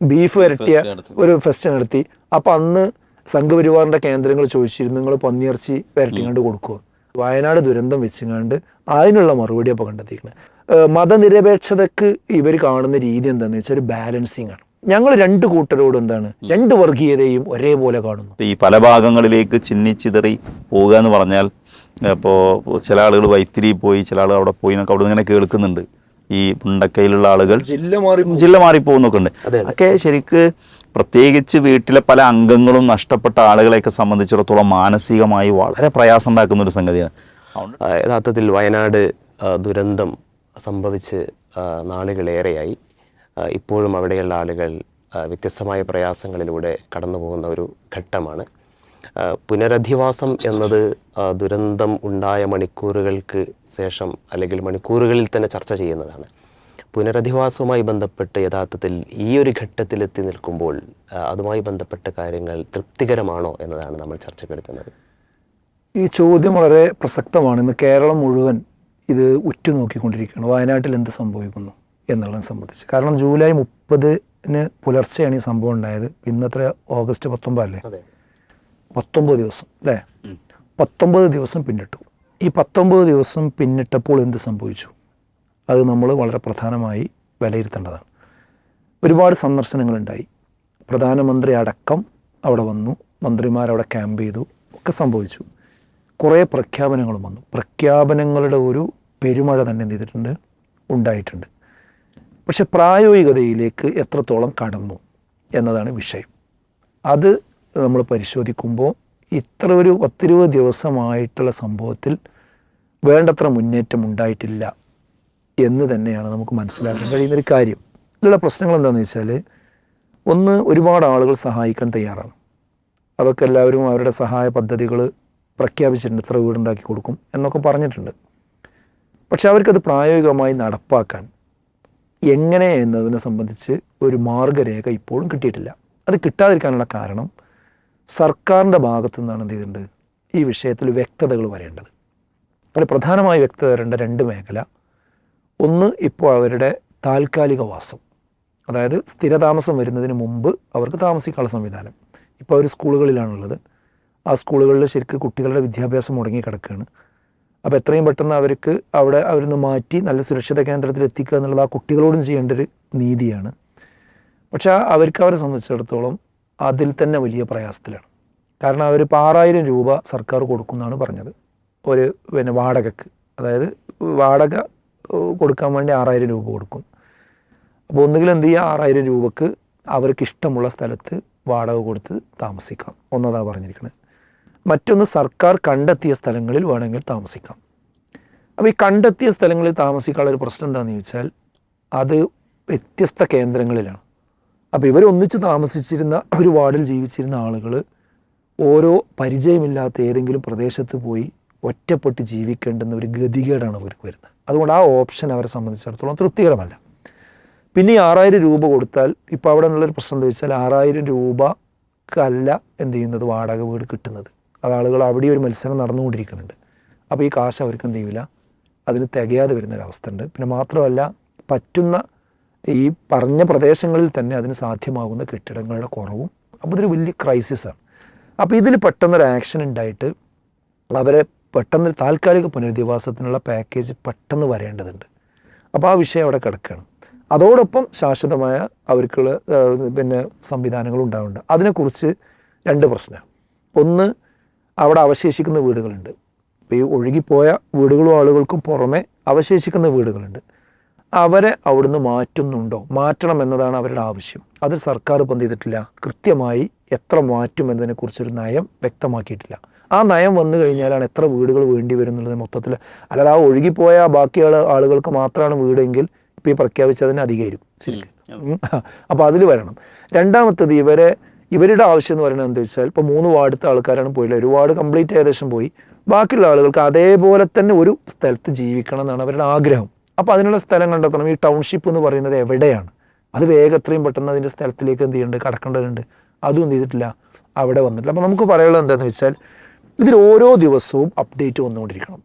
Beef വരട്ടിയ ഒരു fest നടത്തി. അപ്പം അന്ന് സംഘപരിവാറിന്റെ കേന്ദ്രങ്ങൾ ചോദിച്ചിരുന്നു നിങ്ങൾ പന്നിയിറച്ചി വരട്ടിങ്ങാണ്ട് കൊടുക്കുക വയനാട് ദുരന്തം വെച്ചിങ്ങാണ്ട് അതിനുള്ള മറുപടി അപ്പോൾ കണ്ടെത്തിയിരിക്കുന്നത് ഏഹ് മതനിരപേക്ഷതക്ക് ഇവർ കാണുന്ന രീതി എന്താണെന്ന് വെച്ചാൽ ഒരു ബാലൻസിങ് ആണ്. ഞങ്ങൾ രണ്ട് കൂട്ടരോട് എന്താണ് രണ്ട് വർഗീയതയും ഒരേപോലെ കാണുന്നു. ഈ പല ഭാഗങ്ങളിലേക്ക് ചിന്നിച്ചിതറി പോവുക എന്ന് പറഞ്ഞാൽ അപ്പോൾ ചില ആളുകൾ വൈത്തിരി പോയി ചില ആളുകൾ അവിടെ പോയി എന്നൊക്കെ അവിടെ ഇങ്ങനെ കേൾക്കുന്നുണ്ട്. ഈ മുണ്ടക്കയിലുള്ള ആളുകൾ ജില്ല മാറി ജില്ല മാറി പോകുന്നൊക്കെ ഉണ്ട് ഒക്കെ ശരിക്ക് പ്രത്യേകിച്ച് വീട്ടിലെ പല അംഗങ്ങളും നഷ്ടപ്പെട്ട ആളുകളെയൊക്കെ സംബന്ധിച്ചിടത്തോളം മാനസികമായി വളരെ പ്രയാസം ഉണ്ടാക്കുന്ന ഒരു സംഗതിയാണ്. യഥാർത്ഥത്തിൽ വയനാട് ദുരന്തം സംഭവിച്ച് നാളുകളേറെയായി. ഇപ്പോഴും അവിടെയുള്ള ആളുകൾ വ്യത്യസ്തമായ പ്രയാസങ്ങളിലൂടെ കടന്നു പോകുന്ന ഒരു ഘട്ടമാണ്. പുനരധിവാസം എന്നത് ദുരന്തം ഉണ്ടായ മണിക്കൂറുകൾക്ക് ശേഷം അല്ലെങ്കിൽ മണിക്കൂറുകളിൽ തന്നെ ചർച്ച ചെയ്യുന്നതാണ്. പുനരധിവാസവുമായി ബന്ധപ്പെട്ട് യഥാർത്ഥത്തിൽ ഈ ഒരു ഘട്ടത്തിലെത്തി നിൽക്കുമ്പോൾ അതുമായി ബന്ധപ്പെട്ട കാര്യങ്ങൾ തൃപ്തികരമാണോ എന്നതാണ് നമ്മൾ ചർച്ചക്കെടുക്കുന്നത്. ഈ ചോദ്യം വളരെ പ്രസക്തമാണ്. ഇന്ന് കേരളം മുഴുവൻ ഇത് ഉറ്റുനോക്കിക്കൊണ്ടിരിക്കുകയാണ്. വയനാട്ടിൽ എന്ത് സംഭവിക്കുന്നു എന്നുള്ളതിനെ സംബന്ധിച്ച്. കാരണം ജൂലൈ മുപ്പതിന് പുലർച്ചെയാണ് ഈ സംഭവം ഉണ്ടായത്. ഇന്നത്ര ഓഗസ്റ്റ് പത്തൊമ്പതല്ലേ? പത്തൊമ്പത് ദിവസം അല്ലേ? പത്തൊമ്പത് ദിവസം പിന്നിട്ടു. ഈ പത്തൊമ്പത് ദിവസം പിന്നിട്ടപ്പോൾ എന്ത് സംഭവിച്ചു? അത് നമ്മൾ വളരെ പ്രധാനമായി വിലയിരുത്തേണ്ടതാണ്. ഒരുപാട് സന്ദർശനങ്ങളുണ്ടായി. പ്രധാനമന്ത്രി അടക്കം അവിടെ വന്നു. മന്ത്രിമാരവിടെ ക്യാമ്പ് ചെയ്തു. ഒക്കെ സംഭവിച്ചു. കുറേ പ്രഖ്യാപനങ്ങളും വന്നു. പ്രഖ്യാപനങ്ങളുടെ ഒരു പെരുമഴ തന്നെ എന്ത് ചെയ്തിട്ടുണ്ട്? ഉണ്ടായിട്ടുണ്ട്. പക്ഷെ പ്രായോഗികതയിലേക്ക് എത്രത്തോളം കടന്നു എന്നതാണ് വിഷയം. അത് നമ്മൾ പരിശോധിക്കുമ്പോൾ ഇത്ര ഒരു പത്തിരുപത് ദിവസമായിട്ടുള്ള സംഭവത്തിൽ വേണ്ടത്ര മുന്നേറ്റം ഉണ്ടായിട്ടില്ല എന്ന് തന്നെയാണ് നമുക്ക് മനസ്സിലാക്കാൻ കഴിയുന്നൊരു കാര്യം. ഇതിലുള്ള പ്രശ്നങ്ങൾ എന്താണെന്ന് വെച്ചാൽ ഒന്ന് ഒരുപാട് ആളുകൾ സഹായിക്കാൻ തയ്യാറാണ്. അതൊക്കെ എല്ലാവരും അവരുടെ സഹായ പദ്ധതികൾ പ്രഖ്യാപിച്ചിട്ടുണ്ട്. ഇത്ര വീടുണ്ടാക്കി കൊടുക്കും എന്നൊക്കെ പറഞ്ഞിട്ടുണ്ട്. പക്ഷെ അവർക്കത് പ്രായോഗികമായി നടപ്പാക്കാൻ എങ്ങനെ എന്നതിനെ സംബന്ധിച്ച് ഒരു മാർഗരേഖ ഇപ്പോഴും കിട്ടിയിട്ടില്ല. അത് കിട്ടാതിരിക്കാനുള്ള കാരണം സർക്കാരിന്റെ ഭാഗത്തു നിന്നാണ് എന്ത് ചെയ്തിട്ടുണ്ട് ഈ വിഷയത്തിൽ വ്യക്തതകൾ വരേണ്ടത്. അതിൽ പ്രധാനമായി വ്യക്തത വരേണ്ട രണ്ട് മേഖല. ഒന്ന് ഇപ്പോൾ അവരുടെ താൽക്കാലിക വാസം. അതായത് സ്ഥിരതാമസം വരുന്നതിന് മുമ്പ് അവർക്ക് താമസിക്കാനുള്ള സംവിധാനം. ഇപ്പോൾ അവർ സ്കൂളുകളിലാണുള്ളത്. ആ സ്കൂളുകളിൽ ശരിക്കും കുട്ടികളുടെ വിദ്യാഭ്യാസം മുടങ്ങി കിടക്കുകയാണ്. അപ്പോൾ എത്രയും പെട്ടെന്ന് അവർക്ക് അവിടെ അവരിന്ന് മാറ്റി നല്ല സുരക്ഷിത കേന്ദ്രത്തിൽ എത്തിക്കുക എന്നുള്ളത് ആ കുട്ടികളോടും ചെയ്യേണ്ട ഒരു നീതിയാണ്. പക്ഷേ അവർക്ക് അവരെ സംബന്ധിച്ചിടത്തോളം അതിൽ തന്നെ വലിയ പ്രയാസത്തിലാണ്. കാരണം അവർ ആറായിരം രൂപ സർക്കാർ കൊടുക്കുമെന്നാണ് പറഞ്ഞത്. ഒരു പിന്നെ വാടകക്ക്. അതായത് വാടക കൊടുക്കാൻ വേണ്ടി ആറായിരം രൂപ കൊടുക്കും. അപ്പോൾ ഒന്നുകിൽ എന്ത് ചെയ്യുക ആറായിരം രൂപക്ക് അവർക്ക് ഇഷ്ടമുള്ള സ്ഥലത്ത് വാടക കൊടുത്ത് താമസിക്കാം. ഒന്നതാണ് പറഞ്ഞിരിക്കുന്നത് മറ്റൊന്ന് സർക്കാർ കണ്ടെത്തിയ സ്ഥലങ്ങളിൽ വേണമെങ്കിൽ താമസിക്കാം. അപ്പോൾ ഈ കണ്ടെത്തിയ സ്ഥലങ്ങളിൽ താമസിക്കാനുള്ള ഒരു പ്രശ്നം എന്താണെന്ന് ചോദിച്ചാൽ അത് വ്യത്യസ്ത കേന്ദ്രങ്ങളിലാണ്. അപ്പോൾ ഇവർ ഒന്നിച്ച് താമസിച്ചിരുന്ന ഒരു വാർഡിൽ ജീവിച്ചിരുന്ന ആളുകൾ ഓരോ പരിചയമില്ലാത്ത ഏതെങ്കിലും പ്രദേശത്ത് പോയി ഒറ്റപ്പെട്ട് ജീവിക്കേണ്ടുന്ന ഒരു ഗതികേടാണ് അവർക്ക് വരുന്നത്. അതുകൊണ്ട് ആ ഓപ്ഷൻ അവരെ സംബന്ധിച്ചിടത്തോളം തൃപ്തികരമല്ല. പിന്നെ ഈ ആറായിരം രൂപ കൊടുത്താൽ ഇപ്പോൾ അവിടെ നിന്നുള്ളൊരു പ്രശ്നം എന്ന് വെച്ചാൽ ആറായിരം രൂപക്കല്ല എന്ത് ചെയ്യുന്നത്? വാടക വീട് കിട്ടുന്നത്. അത് ആളുകൾ അവിടെ ഒരു മത്സരം നടന്നുകൊണ്ടിരിക്കുന്നുണ്ട്. അപ്പോൾ ഈ കാശ് അവർക്ക് എന്ത് ചെയ്യില്ല അതിന് തികയാതെ വരുന്നൊരവസ്ഥ ഉണ്ട്. പിന്നെ മാത്രമല്ല പറ്റുന്ന ഈ പറഞ്ഞ പ്രദേശങ്ങളിൽ തന്നെ അതിന് സാധ്യമാകുന്ന കെട്ടിടങ്ങളുടെ കുറവും അപ്പോൾ ഇതൊരു വലിയ ക്രൈസിസാണ് അപ്പോൾ ഇതിൽ പെട്ടെന്നൊരു ആക്ഷൻ ഉണ്ടായിട്ട് അവരെ പെട്ടെന്ന് താൽക്കാലിക പുനരധിവാസത്തിനുള്ള പാക്കേജ് പെട്ടെന്ന് വരേണ്ടതുണ്ട്. അപ്പോൾ ആ വിഷയം അവിടെ കിടക്കുകയാണ് അതോടൊപ്പം ശാശ്വതമായ അവർക്കുള്ള പിന്നെ സംവിധാനങ്ങൾ ഉണ്ടാവുന്നുണ്ട്. അതിനെക്കുറിച്ച് രണ്ട് പ്രശ്നം ഒന്ന് അവിടെ അവശേഷിക്കുന്ന വീടുകളുണ്ട്. ഇപ്പോൾ ഈ ഒഴുകിപ്പോയ വീടുകളും ആളുകൾക്കും പുറമെ അവശേഷിക്കുന്ന വീടുകളുണ്ട്. അവരെ അവിടുന്ന് മാറ്റുന്നുണ്ടോ? മാറ്റണം എന്നതാണ് അവരുടെ ആവശ്യം. അത് സർക്കാർ ഇപ്പം ചെയ്തിട്ടില്ല? കൃത്യമായി എത്ര മാറ്റും എന്നതിനെക്കുറിച്ചൊരു നയം വ്യക്തമാക്കിയിട്ടില്ല. ആ നയം വന്നു കഴിഞ്ഞാലാണ് എത്ര വീടുകൾ വേണ്ടി വരും എന്നുള്ളത് മൊത്തത്തിൽ അല്ലാതെ ആ ഒഴുകിപ്പോയ ബാക്കിയുള്ള ബാക്കി ആളുകൾക്ക് മാത്രമാണ് വീടെങ്കിൽ ഇപ്പോൾ ഈ പ്രഖ്യാപിച്ചതിന് അധികമായിരിക്കും ശരിക്കും. അപ്പോൾ അതിൽ വരണം. രണ്ടാമത്തത് ഇവരെ ഇവരുടെ ആവശ്യം എന്ന് പറയുന്നത് എന്താ വെച്ചാൽ ഇപ്പോൾ മൂന്ന് വാർഡത്തെ ആൾക്കാരാണ് പോയില്ല. ഒരു വാർഡ് കംപ്ലീറ്റ് ഏകദേശം പോയി. ബാക്കിയുള്ള ആളുകൾക്ക് അതേപോലെ തന്നെ ഒരു സ്ഥലത്ത് ജീവിക്കണം എന്നാണ് അവരുടെ ആഗ്രഹം. അപ്പോൾ അതിനുള്ള സ്ഥലം കണ്ടെത്തണം ഈ ടൗൺഷിപ്പ് എന്ന് പറയുന്നത് എവിടെയാണ്? അത് വേഗം എത്രയും പെട്ടെന്ന് അതിന്റെ സ്ഥലത്തിലേക്ക് എന്ത് ചെയ്യുന്നുണ്ട് കടക്കേണ്ടതുണ്ട്. അതും എന്ത് ചെയ്തിട്ടില്ല. അവിടെ വന്നിട്ടില്ല. അപ്പോൾ നമുക്ക് പറയാനുള്ളത് എന്താണെന്ന് വെച്ചാൽ ഇതിൽ ഓരോ ദിവസവും അപ്ഡേറ്റ് വന്നുകൊണ്ടിരിക്കണം.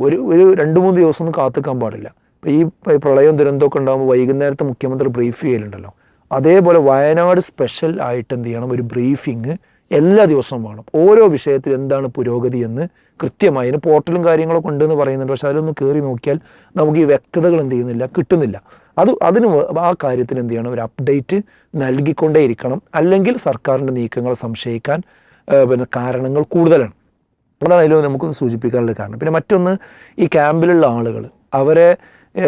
ഒരു ഒരു രണ്ട് മൂന്ന് ദിവസം ഒന്നും കാത്തിക്കാൻ പാടില്ല. ഇപ്പോൾ ഈ പ്രളയം ദുരന്തമൊക്കെ ഉണ്ടാകുമ്പോൾ വൈകുന്നേരത്തെ മുഖ്യമന്ത്രി ബ്രീഫ് ചെയ്യലുണ്ടല്ലോ. അതേപോലെ വയനാട് സ്പെഷ്യൽ ആയിട്ട് എന്ത് ചെയ്യണം? ഒരു ബ്രീഫിങ് എല്ലാ ദിവസവും വേണം. ഓരോ വിഷയത്തിൽ എന്താണ് പുരോഗതി എന്ന് കൃത്യമായി അതിന് പോർട്ടലും കാര്യങ്ങളൊക്കെ ഉണ്ടെന്ന് പറയുന്നുണ്ട്. പക്ഷെ അതിലൊന്ന് കയറി നോക്കിയാൽ നമുക്ക് ഈ വ്യക്തതകൾ എന്ത് ചെയ്യുന്നില്ല കിട്ടുന്നില്ല. അത് അതിന് ആ കാര്യത്തിന് എന്ത് ചെയ്യണം? ഒരു അപ്ഡേറ്റ് നൽകിക്കൊണ്ടേയിരിക്കണം. അല്ലെങ്കിൽ സർക്കാരിന്റെ നീക്കങ്ങൾ സംശയിക്കാൻ പിന്നെ കാരണങ്ങൾ കൂടുതലാണ്. അതാണ് അതിൽ നമുക്കൊന്ന് സൂചിപ്പിക്കാനുള്ള കാരണം. പിന്നെ മറ്റൊന്ന് ഈ ക്യാമ്പിലുള്ള ആളുകൾ അവരെ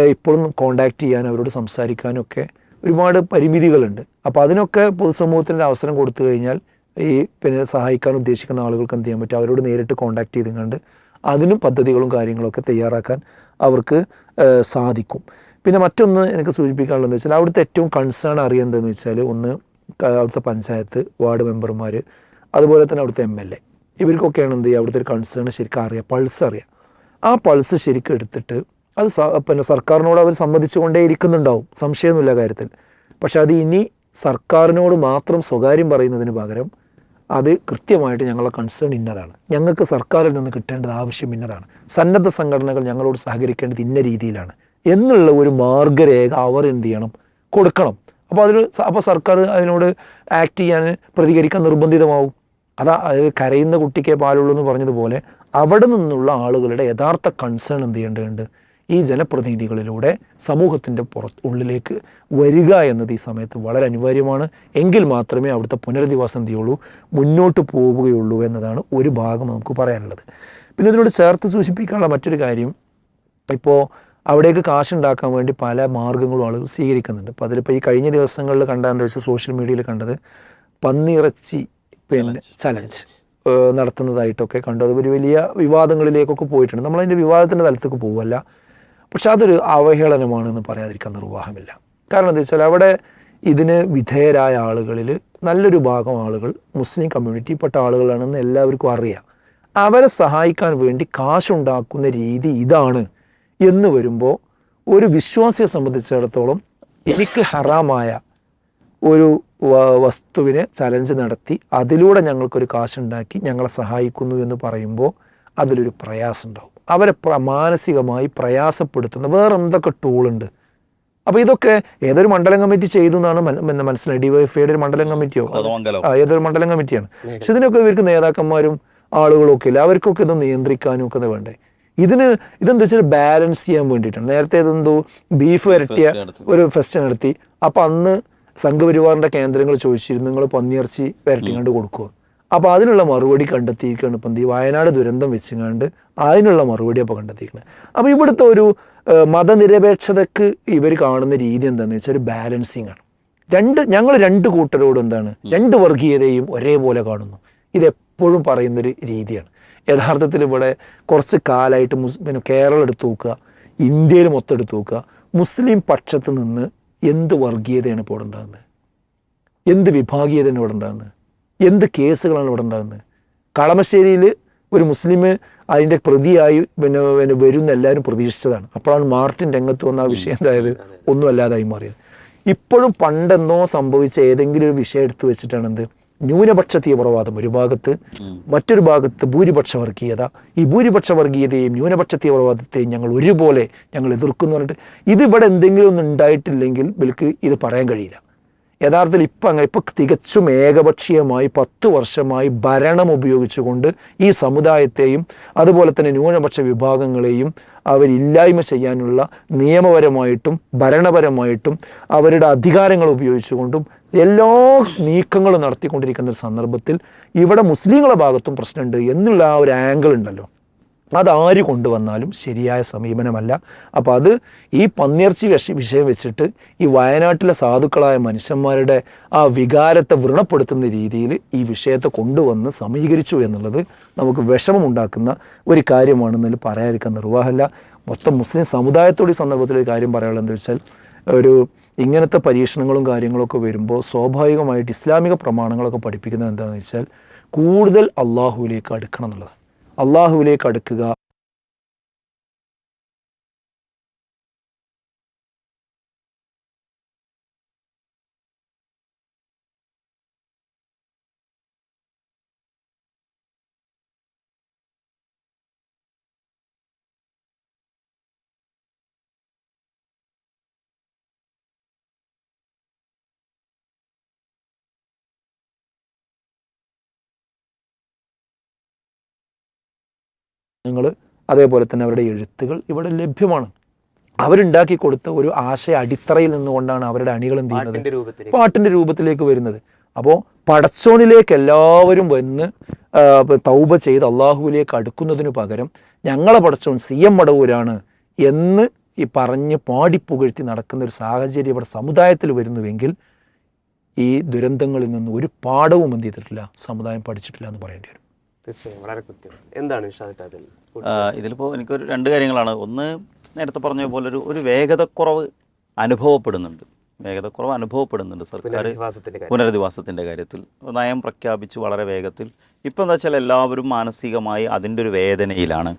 ഇപ്പോഴും കോണ്ടാക്ട് ചെയ്യാൻ അവരോട് സംസാരിക്കാനും ഒക്കെ ഒരുപാട് പരിമിതികളുണ്ട്. അപ്പോൾ അതിനൊക്കെ പൊതുസമൂഹത്തിന്റെ അവസരം കൊടുത്തു കഴിഞ്ഞാൽ ഈ പിന്നെ സഹായിക്കാൻ ഉദ്ദേശിക്കുന്ന ആളുകൾക്ക് എന്ത് ചെയ്യാൻ പറ്റും? അവരോട് നേരിട്ട് കോണ്ടാക്ട് ചെയ്തുകൊണ്ട് അതിനും പദ്ധതികളും കാര്യങ്ങളൊക്കെ തയ്യാറാക്കാൻ അവർക്ക് സാധിക്കും. പിന്നെ മറ്റൊന്ന് എനിക്ക് സൂചിപ്പിക്കാനുള്ളതെന്ന് വെച്ചാൽ അവിടുത്തെ ഏറ്റവും കൺസേൺ അറിയുന്നതെന്ന് വെച്ചാൽ ഒന്ന് അവിടുത്തെ പഞ്ചായത്ത് വാർഡ് മെമ്പർമാർ അതുപോലെ തന്നെ അവിടുത്തെ എം എൽ എ. ഇവർക്കൊക്കെയാണ് എന്ത് ചെയ്യുക? അവിടുത്തെ ഒരു കൺസേൺ ശരിക്കും അറിയാം പൾസ് അറിയാം ആ പൾസ് ശരിക്കും എടുത്തിട്ട് അത് പിന്നെ സർക്കാരിനോട് അവർ സംബന്ധിച്ചുകൊണ്ടേ ഇരിക്കുന്നുണ്ടാവും. സംശയമൊന്നുമില്ല കാര്യത്തിൽ. പക്ഷെ അത് ഇനി സർക്കാരിനോട് മാത്രം സ്വകാര്യം പറയുന്നതിന് പകരം അത് കൃത്യമായിട്ട് ഞങ്ങളുടെ കൺസേൺ ഇന്നതാണ്. ഞങ്ങൾക്ക് സർക്കാരിൽ നിന്ന് കിട്ടേണ്ടത് ആവശ്യം ഇന്നതാണ്. സന്നദ്ധ സംഘടനകൾ ഞങ്ങളോട് സഹകരിക്കേണ്ടത് ഇന്ന രീതിയിലാണ്. എന്നുള്ള ഒരു മാർഗരേഖ അവർ എന്ത് ചെയ്യണം? കൊടുക്കണം. അപ്പോൾ അതിൽ അപ്പോൾ സർക്കാർ അതിനോട് ആക്ട് ചെയ്യാൻ പ്രതികരിക്കാൻ നിർബന്ധിതമാവും. അതാ അതായത് കരയുന്ന കുട്ടിക്കേ പാലുള്ളൂ എന്ന് പറഞ്ഞതുപോലെ അവിടെ നിന്നുള്ള ആളുകളുടെ യഥാർത്ഥ കൺസേൺ എന്ത് ചെയ്യേണ്ടതുണ്ട്? ഈ ജനപ്രതിനിധികളിലൂടെ സമൂഹത്തിന്റെ പുറത്ത് ഉള്ളിലേക്ക് വരിക എന്നത് ഈ സമയത്ത് വളരെ അനിവാര്യമാണ്. എങ്കിൽ മാത്രമേ അവിടുത്തെ പുനരധിവാസം എന്ത് ചെയ്യുള്ളൂ മുന്നോട്ട് പോവുകയുള്ളൂ എന്നതാണ് ഒരു ഭാഗം നമുക്ക് പറയാനുള്ളത്. പിന്നെ ഇതിനോട് ചേർത്ത് സൂചിപ്പിക്കാനുള്ള മറ്റൊരു കാര്യം ഇപ്പോൾ അവിടേക്ക് കാശുണ്ടാക്കാൻ വേണ്ടി പല മാർഗങ്ങളും ആളുകൾ സ്വീകരിക്കുന്നുണ്ട്. അപ്പോൾ അതിലിപ്പോൾ ഈ കഴിഞ്ഞ ദിവസങ്ങളിൽ കണ്ടതെന്ന് വെച്ചാൽ സോഷ്യൽ മീഡിയയിൽ കണ്ടത് പന്നിയിറച്ചി പിന്നെ ചലഞ്ച് നടത്തുന്നതായിട്ടൊക്കെ കണ്ടു. അത് ഒരു വലിയ വിവാദങ്ങളിലേക്കൊക്കെ പോയിട്ടുണ്ട്. നമ്മളതിന്റെ വിവാദത്തിന്റെ തലത്തേക്ക് പോവല്ല. പക്ഷെ അതൊരു അവഹേളനമാണെന്ന് പറയാതിരിക്കാൻ നിർവാഹമില്ല. കാരണം എന്താ വെച്ചാൽ അവിടെ ഇതിന് വിധേയരായ ആളുകളിൽ നല്ലൊരു ഭാഗം ആളുകൾ മുസ്ലിം കമ്മ്യൂണിറ്റിയിൽപ്പെട്ട ആളുകളാണെന്ന് എല്ലാവർക്കും അറിയാം. അവരെ സഹായിക്കാൻ വേണ്ടി കാശുണ്ടാക്കുന്ന രീതി ഇതാണ് എന്ന് വരുമ്പോൾ ഒരു വിശ്വാസിയെ സംബന്ധിച്ചിടത്തോളം എനിക്ക് ഹറാമായ ഒരു വസ്തുവിനെ ചലഞ്ച് നടത്തി അതിലൂടെ ഞങ്ങൾക്കൊരു കാശുണ്ടാക്കി ഞങ്ങളെ സഹായിക്കുന്നു എന്ന് പറയുമ്പോൾ അതിലൊരു പ്രയാസം ഉണ്ടാവും അവരെ പ്ര മാനസികമായി പ്രയാസപ്പെടുത്തുന്ന വേറെ എന്തൊക്കെ ടൂളുണ്ട് അപ്പോൾ ഇതൊക്കെ ഏതൊരു മണ്ഡലം കമ്മിറ്റി ചെയ്തു എന്നാണ് മനസ്സിലായി. ഡിവൈഫൈയുടെ ഒരു മണ്ഡലം കമ്മിറ്റിയോ ഏതൊരു മണ്ഡലം കമ്മിറ്റിയാണ് പക്ഷെ ഇതിനൊക്കെ ഇവർക്ക് നേതാക്കന്മാരും ആളുകളും ഒക്കെ ഇല്ല. അവർക്കൊക്കെ ഇത് നിയന്ത്രിക്കാനും ഒക്കെ വേണ്ടേ? ഇതിന് ഇതെന്താ വെച്ചാൽ ബാലൻസ് ചെയ്യാൻ വേണ്ടിയിട്ടാണ്. നേരത്തെ ഇതെന്തോ ബീഫ് വരട്ടിയ ഒരു ഫെസ്റ്റ് നടത്തി. അപ്പം അന്ന് സംഘപരിവാറിന്റെ കേന്ദ്രങ്ങൾ ചോദിച്ചിരുന്നു നിങ്ങൾ പന്നിയിറച്ചി വരട്ടിങ്ങാണ്ട് കൊടുക്കുമോ അപ്പോൾ അതിനുള്ള മറുപടി കണ്ടെത്തിയിരിക്കുകയാണ് ഇപ്പം ഈ വയനാട് ദുരന്തം വെച്ചുകൊണ്ട് അതിനുള്ള മറുപടി അപ്പോൾ കണ്ടെത്തിയിരിക്കുന്നത് അപ്പോൾ ഇവിടുത്തെ ഒരു മതനിരപേക്ഷതയ്ക്ക് മതനിരപേക്ഷതക്ക് ഇവർ കാണുന്ന രീതി എന്താണെന്ന് വെച്ചാൽ ഒരു ബാലൻസിങ് ആണ്. രണ്ട് ഞങ്ങൾ രണ്ട് കൂട്ടരോട് എന്താണ് രണ്ട് വർഗീയതയും ഒരേപോലെ കാണുന്നു. ഇതെപ്പോഴും പറയുന്നൊരു രീതിയാണ്. യഥാർത്ഥത്തിൽ ഇവിടെ കുറച്ച് കാലമായിട്ട് മുസ് പിന്നെ കേരളം എടുത്ത് നോക്കുക ഇന്ത്യയിൽ മൊത്തം എടുത്ത് നോക്കുക മുസ്ലിം പക്ഷത്ത് നിന്ന് എന്ത് വർഗീയതയാണ് ഇപ്പോൾ ഉണ്ടാകുന്നത്? എന്ത് വിഭാഗീയതയാണ് ഇവിടെ ഉണ്ടാകുന്നത്? എന്ത് കേസുകളാണ് ഇവിടെ ഉണ്ടാകുന്നത്? കളമശ്ശേരിയിൽ ഒരു മുസ്ലിം അതിന്റെ പ്രതിയായി പിന്നെ പിന്നെ വരുന്ന എല്ലാവരും പ്രതീക്ഷിച്ചതാണ്. അപ്പോഴാണ് മാർട്ടിൻ രംഗത്ത് വന്ന ആ വിഷയം എന്തായത്? ഒന്നും അല്ലാതായി മാറിയത്. ഇപ്പോഴും പണ്ടെന്നോ സംഭവിച്ച ഏതെങ്കിലും ഒരു വിഷയം എടുത്തു വെച്ചിട്ടാണ് എന്ത്? ന്യൂനപക്ഷ തീവ്രവാദം ഒരു ഭാഗത്ത് മറ്റൊരു ഭാഗത്ത് ഭൂരിപക്ഷ വർഗീയത. ഈ ഭൂരിപക്ഷ വർഗീയതയും ന്യൂനപക്ഷ തീവ്രവാദത്തെയും ഞങ്ങൾ ഒരുപോലെ ഞങ്ങൾ എതിർക്കുന്നു പറഞ്ഞിട്ട് ഇതിവിടെ എന്തെങ്കിലും ഒന്നും ഉണ്ടായിട്ടില്ലെങ്കിൽ ഇവർക്ക് ഇത് പറയാൻ കഴിയില്ല. യഥാർത്ഥത്തിൽ ഇപ്പം അങ്ങനെ ഇപ്പം തികച്ചും ഏകപക്ഷീയമായി പത്ത് വർഷമായി ഭരണം ഉപയോഗിച്ചുകൊണ്ട് ഈ സമുദായത്തെയും അതുപോലെ തന്നെ ന്യൂനപക്ഷ വിഭാഗങ്ങളെയും അവരില്ലായ്മ ചെയ്യാനുള്ള നിയമപരമായിട്ടും ഭരണപരമായിട്ടും അവരുടെ അധികാരങ്ങൾ ഉപയോഗിച്ചുകൊണ്ടും എല്ലാ നീക്കങ്ങളും നടത്തിക്കൊണ്ടിരിക്കുന്ന ഒരു സന്ദർഭത്തിൽ ഇവിടെ മുസ്ലിങ്ങളുടെ ഭാഗത്തും പ്രശ്നമുണ്ട് എന്നുള്ള ആ ഒരു ആംഗിൾ ഉണ്ടല്ലോ. അതാര് കൊണ്ടുവന്നാലും ശരിയായ സമീപനമല്ല. അപ്പോൾ അത് ഈ പന്നിയർച്ചി വിഷ വിഷയം വെച്ചിട്ട് ഈ വയനാട്ടിലെ സാധുക്കളായ മനുഷ്യന്മാരുടെ ആ വികാരത്തെ വ്രണപ്പെടുത്തുന്ന രീതിയിൽ ഈ വിഷയത്തെ കൊണ്ടുവന്ന് സമീകരിച്ചു എന്നുള്ളത് നമുക്ക് വിഷമമുണ്ടാക്കുന്ന ഒരു കാര്യമാണെന്നതിൽ പറയാതിരിക്കാൻ നിർവാഹമല്ല. മൊത്തം മുസ്ലിം സമുദായത്തോട് ഈ സന്ദർഭത്തിൽ ഒരു കാര്യം പറയാനുള്ളത് എന്താ വെച്ചാൽ ഒരു ഇങ്ങനത്തെ പരീക്ഷണങ്ങളും കാര്യങ്ങളൊക്കെ വരുമ്പോൾ സ്വാഭാവികമായിട്ട് ഇസ്ലാമിക പ്രമാണങ്ങളൊക്കെ പഠിപ്പിക്കുന്നത് എന്താണെന്ന് വെച്ചാൽ കൂടുതൽ അള്ളാഹുവിലേക്ക് അടുക്കണം എന്നുള്ളത് അള്ളാഹുവിലേക്ക് അടുക്കുക. നിങ്ങൾ അതേപോലെ തന്നെ അവരുടെ എഴുത്തുകൾ ഇവിടെ ലഭ്യമാണ്. അവരുണ്ടാക്കി കൊടുത്ത ഒരു ആശയ അടിത്തറയിൽ നിന്നുകൊണ്ടാണ് അവരുടെ അണികൾ എന്ത് ചെയ്യുന്നത്? പാട്ടിന്റെ രൂപത്തിലേക്ക്. വരുന്നത്. അപ്പോൾ പടച്ചോണിലേക്ക് എല്ലാവരും വന്ന് തൗബ ചെയ്ത് അള്ളാഹുവിലേക്ക് അടുക്കുന്നതിന് പകരം ഞങ്ങളെ പടച്ചോൺ സി എം മടവൂരാണ് എന്ന് ഈ പറഞ്ഞ് പാടിപ്പുകഴ്ത്തി നടക്കുന്ന ഒരു സാഹചര്യം ഇവിടെ സമുദായത്തിൽ വരുന്നുവെങ്കിൽ ഈ ദുരന്തങ്ങളിൽ നിന്ന് ഒരു പാഠവും എന്ത് ചെയ്തിട്ടില്ല സമുദായം പഠിച്ചിട്ടില്ല എന്ന് പറയേണ്ടി വരും. തീർച്ചയായും. വളരെ കൃത്യം എന്താണ് അതിൽ? ഇതിലിപ്പോൾ എനിക്കൊരു രണ്ട് കാര്യങ്ങളാണ്. ഒന്ന് നേരത്തെ പറഞ്ഞ പോലെ ഒരു ഒരു വേഗതക്കുറവ് അനുഭവപ്പെടുന്നുണ്ട്. വേഗതക്കുറവ് അനുഭവപ്പെടുന്നുണ്ട് സർക്കാർ. പുനരധിവാസത്തിന്റെ കാര്യത്തിൽ. നയം പ്രഖ്യാപിച്ച് വളരെ വേഗത്തിൽ. ഇപ്പം എന്താ വെച്ചാൽ എല്ലാവരും മാനസികമായി അതിന്റെ ഒരു വേദനയിലാണ്.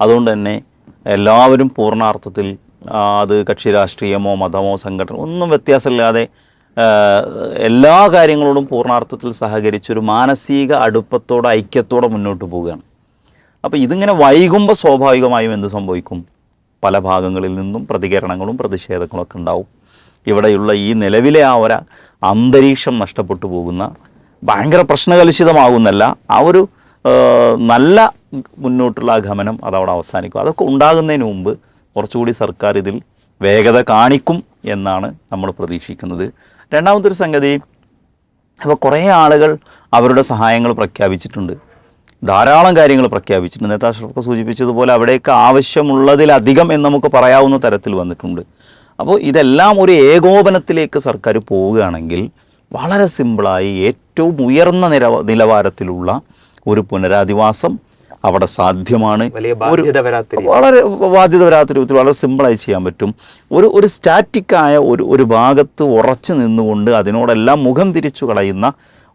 അതുകൊണ്ട് തന്നെ എല്ലാവരും പൂർണാർത്ഥത്തിൽ അത് കക്ഷി രാഷ്ട്രീയമോ മതമോ സംഘടന ഒന്നും വ്യത്യാസമില്ലാതെ എല്ലാ കാര്യങ്ങളോടും പൂർണാർത്ഥത്തിൽ സഹകരിച്ചൊരു മാനസിക അടുപ്പത്തോടെ ഐക്യത്തോടെ മുന്നോട്ട് പോവുകയാണ്. അപ്പോൾ ഇതിങ്ങനെ വൈകുമ്പോൾ സ്വാഭാവികമായും എന്ത് സംഭവിക്കും? പല ഭാഗങ്ങളിൽ നിന്നും പ്രതികരണങ്ങളും പ്രതിഷേധങ്ങളും ഒക്കെ ഉണ്ടാവും. ഇവിടെയുള്ള ഈ നിലവിലെ ആ ഒരു അന്തരീക്ഷം നഷ്ടപ്പെട്ടു പോകുന്ന ഭയങ്കര പ്രശ്നകലുഷിതമാകുന്നല്ല ആ ഒരു നല്ല മുന്നോട്ടുള്ള ഗമനം അതവിടെ അവസാനിക്കും. അതൊക്കെ ഉണ്ടാകുന്നതിന് മുമ്പ് കുറച്ചുകൂടി സർക്കാർ ഇതിൽ വേഗത കാണിക്കും എന്നാണ് നമ്മൾ പ്രതീക്ഷിക്കുന്നത്. രണ്ടാമതൊരു സംഗതി അപ്പോൾ കുറേ ആളുകൾ അവരുടെ സഹായങ്ങൾ പ്രഖ്യാപിച്ചിട്ടുണ്ട്. ധാരാളം കാര്യങ്ങൾ പ്രഖ്യാപിച്ചിട്ടുണ്ട്. നേതാ അഷ്റഫ് സൂചിപ്പിച്ചതുപോലെ അവിടേക്ക് ആവശ്യമുള്ളതിലധികം എന്ന് നമുക്ക് പറയാവുന്ന തരത്തിൽ വന്നിട്ടുണ്ട്. അപ്പോൾ ഇതെല്ലാം ഒരു ഏകോപനത്തിലേക്ക് സർക്കാർ പോവുകയാണെങ്കിൽ വളരെ സിമ്പിളായി ഏറ്റവും ഉയർന്ന നിലവാരത്തിലുള്ള ഒരു പുനരധിവാസം അവിടെ സാധ്യമാണ്. വളരെ ബാധ്യത വരാത്ത രൂപത്തിൽ വളരെ സിമ്പിളായി ചെയ്യാൻ പറ്റും. ഒരു ഒരു സ്റ്റാറ്റിക്കായ ഒരു ഒരു ഭാഗത്ത് ഉറച്ചു നിന്നുകൊണ്ട് അതിനോടെല്ലാം മുഖം തിരിച്ചു കളയുന്ന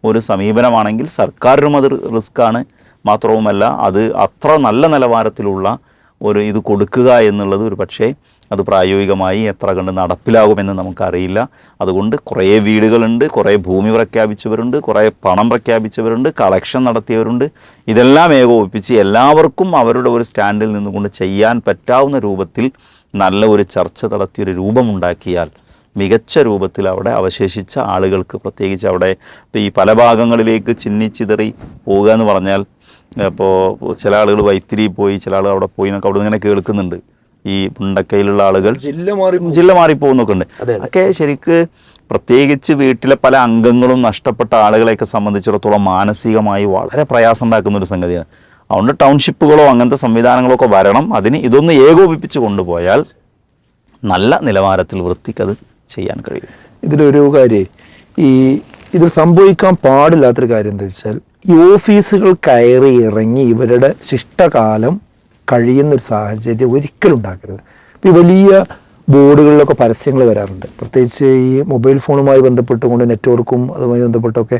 ഒരു സമീപനമാണെങ്കിൽ സർക്കാരിനും അത് റിസ്ക്കാണ് മാത്രവുമല്ല അത് അത്ര നല്ല നിലവാരത്തിലുള്ള ഒരു ഇത് കൊടുക്കുക എന്നുള്ളത് ഒരു പക്ഷേ അത് പ്രായോഗികമായി എത്ര കണ്ട് നടപ്പിലാകുമെന്ന് നമുക്കറിയില്ല. അതുകൊണ്ട് കുറേ വീടുകളുണ്ട് കുറേ ഭൂമി പ്രഖ്യാപിച്ചവരുണ്ട് കുറേ പണം പ്രഖ്യാപിച്ചവരുണ്ട് കളക്ഷൻ നടത്തിയവരുണ്ട്. ഇതെല്ലാം ഏകോപിപ്പിച്ച് എല്ലാവർക്കും അവരുടെ ഒരു സ്റ്റാൻഡിൽ നിന്നുകൊണ്ട് ചെയ്യാൻ പറ്റാവുന്ന രൂപത്തിൽ നല്ല ഒരു ചർച്ച നടത്തിയൊരു രൂപമുണ്ടാക്കിയാൽ മികച്ച രൂപത്തിൽ അവിടെ അവശേഷിച്ച ആളുകൾക്ക് പ്രത്യേകിച്ച് അവിടെ ഇപ്പോൾ ഈ പല ഭാഗങ്ങളിലേക്ക് ചിന്നിച്ചിതറി പോവുക എന്ന് പറഞ്ഞാൽ അപ്പോൾ ചില ആളുകൾ വൈത്തിരി പോയി ചില ആളുകൾ അവിടെ പോയി എന്നൊക്കെ അവിടെ ഇങ്ങനെ കേൾക്കുന്നുണ്ട്. ഈ മുണ്ടക്കയിലുള്ള ആളുകൾ ജില്ല മാറി ജില്ല മാറിപ്പോകുന്നൊക്കെ ഉണ്ട്. ഒക്കെ ശരിക്ക് പ്രത്യേകിച്ച് വീട്ടിലെ പല അംഗങ്ങളും നഷ്ടപ്പെട്ട ആളുകളെയൊക്കെ സംബന്ധിച്ചിടത്തോളം മാനസികമായി വളരെ പ്രയാസം ഉണ്ടാക്കുന്ന ഒരു സംഗതിയാണ്. അതുകൊണ്ട് ടൗൺഷിപ്പുകളോ അങ്ങനത്തെ സംവിധാനങ്ങളോ ഒക്കെ വരണം. അതിന് ഇതൊന്ന് ഏകോപിപ്പിച്ച് കൊണ്ടുപോയാൽ നല്ല നിലവാരത്തിൽ വൃത്തിക്കത് ചെയ്യാൻ കഴിയും. ഇതിലൊരു കാര്യം ഈ ഇത് സംഭവിക്കാൻ പാടില്ലാത്തൊരു കാര്യം എന്താ വെച്ചാൽ ഈ ഓഫീസുകൾ കയറി ഇറങ്ങി ഇവരുടെ ശിഷ്ടകാലം കഴിയുന്നൊരു സാഹചര്യം ഒരിക്കലും ഉണ്ടാക്കരുത്. ഇപ്പോൾ വലിയ ബോർഡുകളിലൊക്കെ പരസ്യങ്ങൾ വരാറുണ്ട്. പ്രത്യേകിച്ച് ഈ മൊബൈൽ ഫോണുമായി ബന്ധപ്പെട്ടുകൊണ്ട് നെറ്റ്വർക്കും അതുമായി ബന്ധപ്പെട്ടൊക്കെ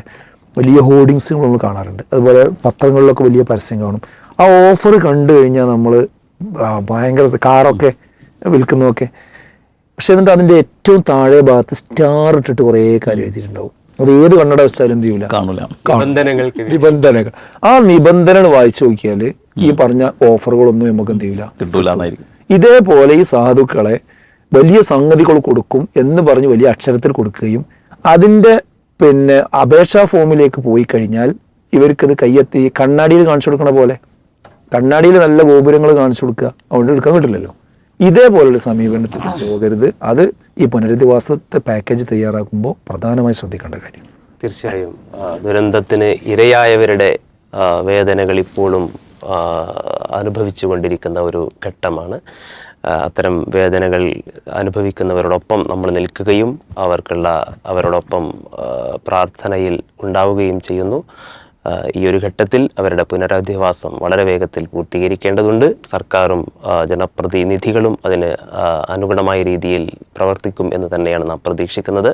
വലിയ ഹോർഡിങ്സുകൾ നമ്മൾ കാണാറുണ്ട്. അതുപോലെ പത്രങ്ങളിലൊക്കെ വലിയ പരസ്യം കാണും. ആ ഓഫർ കണ്ടു കഴിഞ്ഞാൽ നമ്മൾ ഭയങ്കര കാറൊക്കെ വിൽക്കുന്നതൊക്കെ. പക്ഷേ എന്നിട്ട് അതിന്റെ ഏറ്റവും താഴെ ഭാഗത്ത് സ്റ്റാർ ഇട്ടിട്ട് കുറേ കാര്യം എഴുതിയിട്ടുണ്ടാവും. അത് ഏത് കണ്ണട വെച്ചാലും എന്ത് ചെയ്യൂല? നിബന്ധനകൾക്ക് നിബന്ധനകൾ. ആ നിബന്ധനകൾ വായിച്ചു നോക്കിയാൽ ഈ പറഞ്ഞ ഓഫറുകളൊന്നും നമുക്ക് എന്ത് ചെയ്യൂല? കിട്ടൂല ഇതേപോലെ ഈ സാധുക്കളെ വലിയ സംഗതികൾ കൊടുക്കും എന്ന് പറഞ്ഞ് വലിയ അക്ഷരത്തിൽ കൊടുക്കുകയും അതിന്റെ പിന്നെ അപേക്ഷാ ഫോമിലേക്ക് പോയി കഴിഞ്ഞാൽ ഇവർക്കത് കയ്യെത്തി കണ്ണാടിയിൽ കാണിച്ചു കൊടുക്കണ പോലെ. കണ്ണാടിയിൽ നല്ല ഗോപുരങ്ങൾ കാണിച്ചു കൊടുക്കുക. അതുകൊണ്ട് എടുക്കാൻ കിട്ടില്ലല്ലോ. ഇതേപോലൊരു സമീപനത്തിൽ പോകരുത്. അത് ഈ പുനരധിവാസത്തെ പാക്കേജ് തയ്യാറാക്കുമ്പോൾ പ്രധാനമായി ശ്രദ്ധിക്കേണ്ട കാര്യം. തീർച്ചയായും ദുരന്തത്തിന് ഇരയായവരുടെ വേദനകൾ ഇപ്പോഴും അനുഭവിച്ചു കൊണ്ടിരിക്കുന്ന ഒരു ഘട്ടമാണ്. അത്തരം വേദനകൾ അനുഭവിക്കുന്നവരോടൊപ്പം നമ്മൾ നിൽക്കുകയും അവർക്കുള്ള അവരോടൊപ്പം പ്രാർത്ഥനയിൽ ഉണ്ടാവുകയും ചെയ്യുന്നു. ഈ ഒരു ഘട്ടത്തിൽ അവരുടെ പുനരധിവാസം വളരെ വേഗത്തിൽ പൂർത്തീകരിക്കേണ്ടതുണ്ട്. സർക്കാരും ജനപ്രതിനിധികളും അതിന് അനുഗുണമായ രീതിയിൽ പ്രവർത്തിക്കും എന്ന് തന്നെയാണ് നാം പ്രതീക്ഷിക്കുന്നത്.